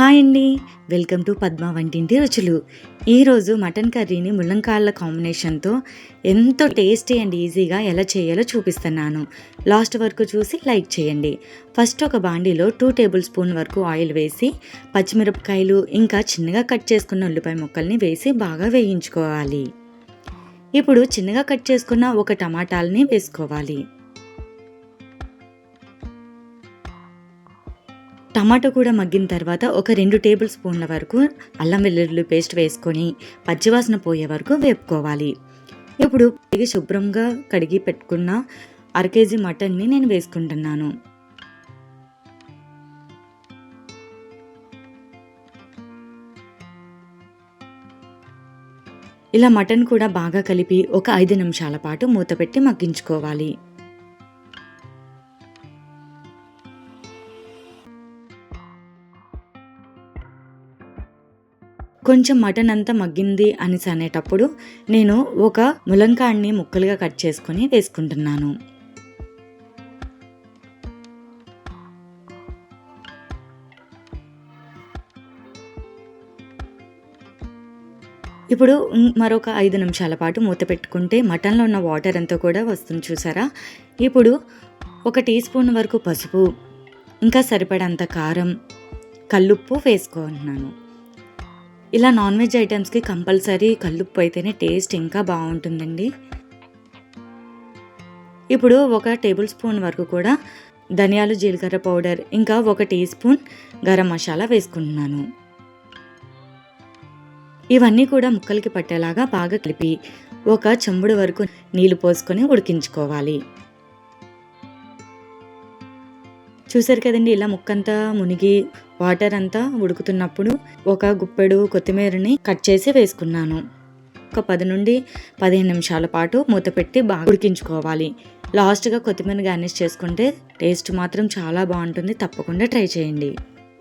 Hi అండి. Welcome to Padma వంటింటి రుచులు. ఈరోజు మటన్ కర్రీని ముల్లంకాయల కాంబినేషన్తో ఎంతో టేస్టీ అండ్ ఈజీగా ఎలా చేయాలో చూపిస్తున్నాను. లాస్ట్ వరకు చూసి లైక్ చేయండి. ఫస్ట్ ఒక బాండీలో టూ టేబుల్ స్పూన్ వరకు ఆయిల్ వేసి పచ్చిమిరపకాయలు ఇంకా చిన్నగా కట్ చేసుకున్న ఉల్లిపాయ ముక్కల్ని వేసి బాగా వేయించుకోవాలి. ఇప్పుడు చిన్నగా కట్ చేసుకున్న ఒక టమాటాలని వేసుకోవాలి. టమాటో కూడా మగ్గిన తర్వాత ఒక రెండు టేబుల్ స్పూన్ల వరకు అల్లం వెల్లుల్లి పేస్ట్ వేసుకొని పచ్చివాసన పోయే వరకు వేపుకోవాలి. ఇప్పుడు కడిగి శుభ్రంగా కడిగి పెట్టుకున్న అర కేజీ మటన్ని నేను వేసుకుంటున్నాను. ఇలా మటన్ కూడా బాగా కలిపి ఒక ఐదు నిమిషాల పాటు మూత పెట్టి మగ్గించుకోవాలి. కొంచెం మటన్ అంతా మగ్గింది అని అనేటప్పుడు నేను ఒక ములంకాడిని ముక్కలుగా కట్ చేసుకొని వేసుకుంటున్నాను. ఇప్పుడు మరొక ఐదు నిమిషాల పాటు మూత పెట్టుకుంటే మటన్లో ఉన్న వాటర్ అంతా కూడా వస్తుంది చూసారా? ఇప్పుడు ఒక టీ స్పూన్ వరకు పసుపు ఇంకా సరిపడంత కారం కల్లుప్పు వేసుకుంటున్నాను ఇలా నాన్ వెజ్ ఐటమ్స్కి కంపల్సరీ కల్లుప్పు అయితేనే టేస్ట్ ఇంకా బాగుంటుందండి. ఇప్పుడు ఒక టేబుల్ స్పూన్ వరకు కూడా ధనియాలు జీలకర్ర పౌడర్ ఇంకా ఒక టీ స్పూన్ గరం మసాలా వేసుకుంటున్నాను. ఇవన్నీ కూడా ముక్కలకి పట్టేలాగా బాగా కలిపి ఒక చెంబుడు వరకు నీళ్ళు పోసుకొని ఉడికించుకోవాలి. చూసారు కదండి ఇలా ముక్కంతా మునిగి వాటర్ అంతా ఉడుకుతున్నప్పుడు ఒక గుప్పెడు కొత్తిమీరని కట్ చేసి వేసుకున్నాను. ఒక పది నుండి పదిహేను నిమిషాల పాటు మూత పెట్టి బాగా ఉడికించుకోవాలి. లాస్ట్గా కొత్తిమీర గార్నిష్ చేసుకుంటే టేస్ట్ మాత్రం చాలా బాగుంటుంది తప్పకుండా ట్రై చేయండి.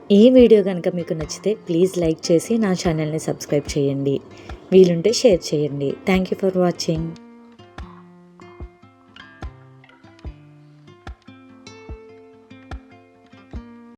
ఈ వీడియో కనుక మీకు నచ్చితే ప్లీజ్ లైక్ చేసి నా ఛానల్ని సబ్స్క్రైబ్ చేయండి. వీలుంటే షేర్ చేయండి. Thank you for watching.